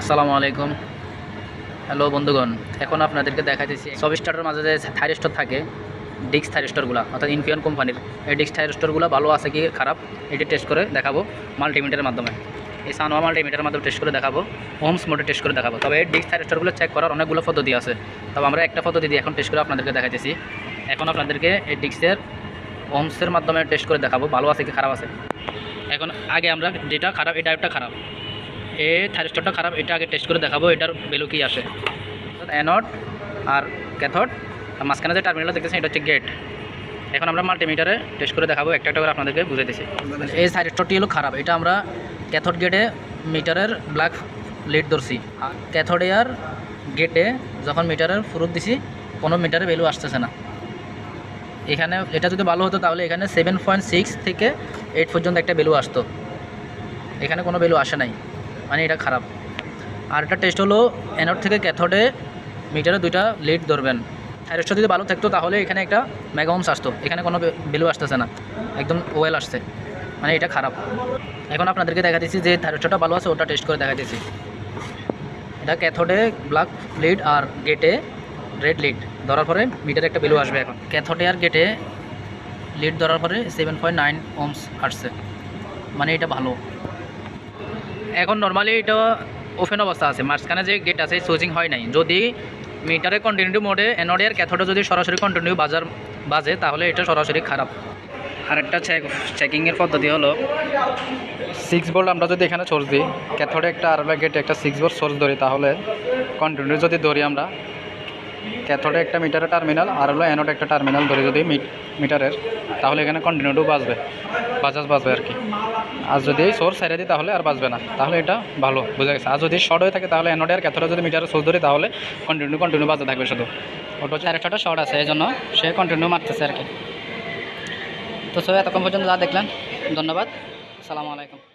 আসসালামু আলাইকুম। হ্যালো বন্ধুগণ, এখন আপনাদেরকে দেখাইতেছি সব স্টারের মাঝে যে থাইরিস্টর থাকে ডিক্স থাইরিস্টরগুলো অর্থাৎ ইনফিয়ন কোম্পানির। এই ডিক্স থাইরিস্টরগুলো ভালো আছে কি, খারাপ? এটি টেস্ট করে দেখাবো মাল্টিমিটারের মাধ্যমে। এই সানোয়া মাল্টিমিটারের মাধ্যমে টেস্ট করে দেখাবো হোমস মোডে টেস্ট করে দেখাবো। তবে এই ডিক্স থাইরিস্টরগুলো চেক করার অনেকগুলো পদ্ধতি আছে। তবে আমরা একটা পদ্ধতি দিয়ে এখন টেস্ট করে আপনাদেরকে দেখাইতেছি। এখন আপনাদেরকে এই ডিক্সের হোমসের মাধ্যমে টেস্ট করে দেখাবো, ভালো আছে কি, খারাপ আছে। এখন আগে আমরা যেটা খারাপ এটা একটা খারাপ। এ থাইরস্টরটা খারাপ, এটা আগে টেস্ট করে দেখাবো, এটার ভ্যালু কী আসে অ্যানড আর ক্যাথড আর মাঝখানে যে টার্মিনাল দেখতেছেন, এটা হচ্ছে গেট এখন আমরা মাল্টিমিটারে টেস্ট করে দেখাবো, একটা একটা করে আপনাদেরকে বুঝাইতেছি এই থাইরস্টরটি হলো খারাপ, এটা আমরা ক্যাথড গেটে মিটারের ব্ল্যাক লিড ধরছি। আর ক্যাথডে আর গেটে যখন মিটারের ফুরুত দিছি, কোনো মিটারে ভ্যালু আসতেছে না। এখানে এটা যদি ভালো হতো, তাহলে এখানে সেভেন পয়েন্ট সিক্স থেকে এইট পর্যন্ত একটা ভ্যালু আসতো। এখানে কোনো ভ্যালু আসে নাই। মানে এটা খারাপ। আর একটা টেস্ট হলো অ্যানোড থেকে ক্যাথোডে মিটারে দুইটা লিড ধরবেন। থাইরয়েডটা যদি ভালো থাকতো তাহলে এখানে একটা মেগাওমস আসতো। এখানে কোনো ভ্যালু আসতেছে না। একদম ওয়েল আসছে। মানে এটা খারাপ। এখন আপনাদেরকে দেখা দিচ্ছি যে থাইরয়েডটা ভালো আছে, ওটা টেস্ট করে দেখা দিচ্ছি এটা ক্যাথোডে ব্ল্যাক লিড আর গেটে রেড লিড ধরার পরে মিটারে একটা ভ্যালু আসবে এখন। ক্যাথোডে আর গেটে লিড ধরার পরে সেভেন পয়েন্ট নাইন ওমস আসছে। মানে এটা ভালো। এখন নর্মালি এটা ওপেন অবস্থা আছে। মাঝখানে যে গেট আছে সুইচিং হয় নাই। যদি মিটারে কন্টিনিউ মোডে এনওডিয়ার ক্যাথোডে যদি সরাসরি কন্টিনিউ বাজার বাজে, তাহলে এটা সরাসরি খারাপ। আরেকটা চেক চেকিংয়ের পদ্ধতি হলো সিক্স বোল্ট আমরা যদি এখানে সোর্স দিই ক্যাথোডে একটা আর গেটে একটা সিক্স বোল্ট সোর্স ধরি, তাহলে কন্টিনিউ যদি ধরি আমরা ক্যাথোডে একটা মিটারের টার্মিনাল আর হলো অ্যানোডে একটা টার্মিনাল ধরে যদি মিট মিটারের, তাহলে এখানে কন্টিনিউটু বাজবে। বাজাজ বাজবে আর কি। আর যদি এই সোর্স সাইডে দিই তাহলে আর বাজবে না। তাহলে এটা ভালো, বোঝা গেছে? আর যদি শর্ট হয়ে থাকে তাহলে অ্যানোডে আর ক্যাথোডে যদি মিটারের সোর্স ধরি তাহলে কন্টিনিউ কন্টিনিউ বাজতে থাকবে শুধু। ওটা হচ্ছে আরেকটা শর্ট আছে এই জন্য সে কন্টিনিউ মারতেছে আর কি। তো সবাই এতক্ষণ পর্যন্ত যা দেখলেন, ধন্যবাদ। আসসালামু আলাইকুম।